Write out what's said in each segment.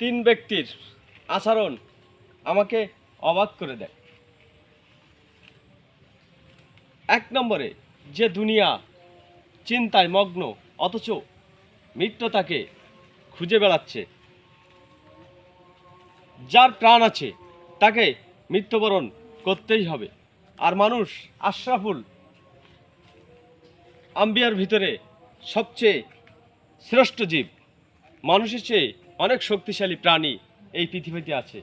তিন ব্যক্তির আচরণ আমাকে অবাক করে দেয়। এক নম্বরে, যে দুনিয়া চিন্তায় মগ্ন, অথচ মৃত্যু তাকে খুঁজে বেড়াচ্ছে, যার প্রাণ আছে, তাকে মৃত্যুবরণ করতেই হবে। আর মানুষ আশরাফুল আম্বিয়ার ভিতরে সবচেয়ে শ্রেষ্ঠ জীব। মানুষের চেয়ে অনেক শক্তিশালী প্রাণী এই পৃথিবীতে আছে।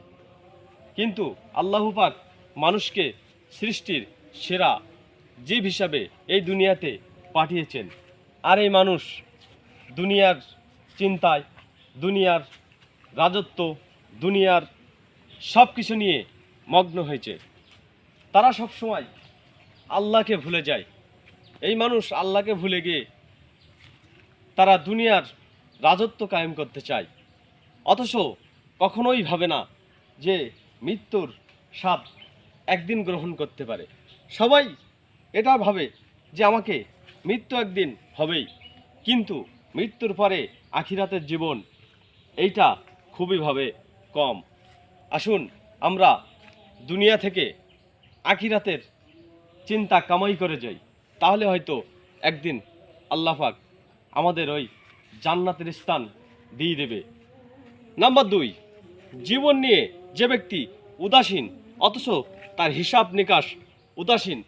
কিন্তু আল্লাহ পাক মানুষকে সৃষ্টির সেরা জীব হিসাবে এই দুনিয়াতে পাঠিয়েছেন। আর এই মানুষ দুনিয়ার চিন্তায়, দুনিয়ার রাজত্ব, দুনিয়ার সব কিছু নিয়ে মগ্ন হয়েছে। তারা সব সময় আল্লাহকে ভুলে যায়। এই মানুষ আল্লাহকে ভুলে গিয়ে তারা দুনিয়ার রাজত্ব কায়েম করতে চায়। অথচ কখনোই ভাবে না যে মৃত্যুর স্বাদ একদিন গ্রহণ করতে পারে। সবাই এটা ভাবে যে আমাকে মৃত্যু একদিন হবেই। কিন্তু মৃত্যুর পরে আখিরাতের জীবন, এইটা খুবই ভাবে কম। আসুন আমরা দুনিয়া থেকে আখিরাতের চিন্তা কামাই করে যাই। তাহলে হয়তো একদিন আল্লাহ পাক আমাদের ওই জান্নাতের স্থান দিয়ে দেবে। নাম্বার দুই, জীবন নিয়ে যে ব্যক্তি উদাসীন, অথচ তার হিসাব নিকাশ উদাসীন,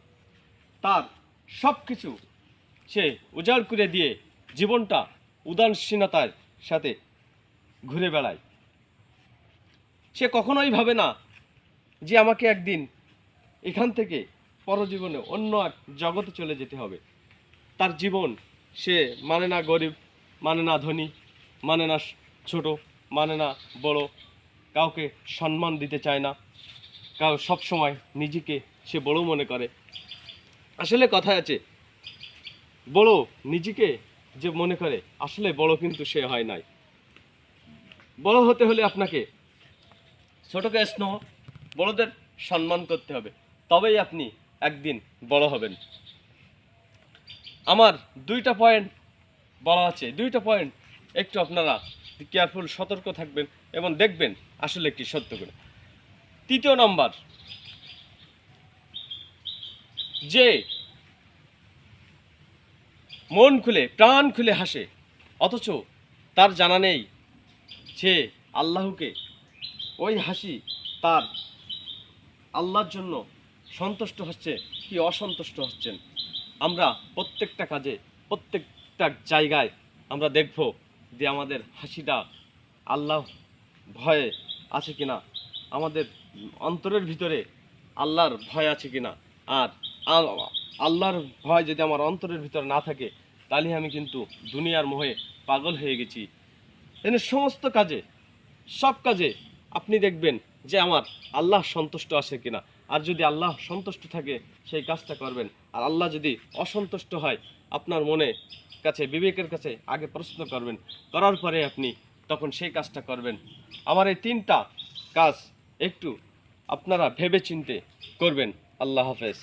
তার সব কিছু সে উজাড় করে দিয়ে জীবনটা উদাসীনতার সাথে ঘুরে বেড়ায়। সে কখনোই ভাবে না যে আমাকে একদিন এখান থেকে পরজীবনে অন্য এক জগতে চলে যেতে হবে। তার জীবন সে মানে না গরিব মানে না ধনী মানে না ছোট মানে না, বড় কাউকে সম্মান দিতে চায় না। কাউ সব সময় নিজেকে সে বড় মনে করে। আসলে কথা আছে, বড় নিজেকে যে মনে করে, আসলে বড় কিন্তু সে হয় নাই। বড় হতে হলে আপনাকে ছোটকে স্নেহ, বড়দের সম্মান করতে হবে। তবেই আপনি একদিন বড় হবেন। আমার দুইটা পয়েন্ট বলা আছে। দুইটা পয়েন্ট একটু আপনারা কেয়ারফুল সতর্ক থাকবেন এবং দেখবেন আসলে কি সত্য করে তৃতীয় নম্বর, যে মন খুলে, প্রাণ খুলে হাসে, অথচ তার জানা নেই সে আল্লাহকে ওই হাসি তার আল্লাহর জন্য সন্তুষ্ট হচ্ছে কি অসন্তুষ্ট হচ্ছেন। আমরা প্রত্যেকটা কাজে, প্রত্যেকটা জায়গায় আমরা দেখব যে আমাদের হাসিটা আল্লাহ ভয়ে আছে কিনা, আমাদের অন্তরের ভিতরে আল্লাহর ভয় আছে কিনা, আর আল্লাহর ভয় যদি আমার অন্তরের ভিতরে না থাকে, তাহলে আমি কিন্তু দুনিয়ার মোহে পাগল হয়ে গেছি। এনে সমস্ত কাজে, সব কাজে আপনি দেখবেন যে আমার আল্লাহ সন্তুষ্ট আছে কিনা। আর যদি আল্লাহ সন্তুষ্ট থাকে, সেই কাজটা করবেন। আর আল্লাহ যদি অসন্তুষ্ট হয় আপনার মনে কাছে, বিবেকের কাছে আগে প্রশ্ন করবেন। করার পরে আপনি তখন সেই কাজটা করবেন। আমার এই তিনটা কাজ একটু আপনারা ভেবে চিনতে করবেন। আল্লাহ হাফেজ।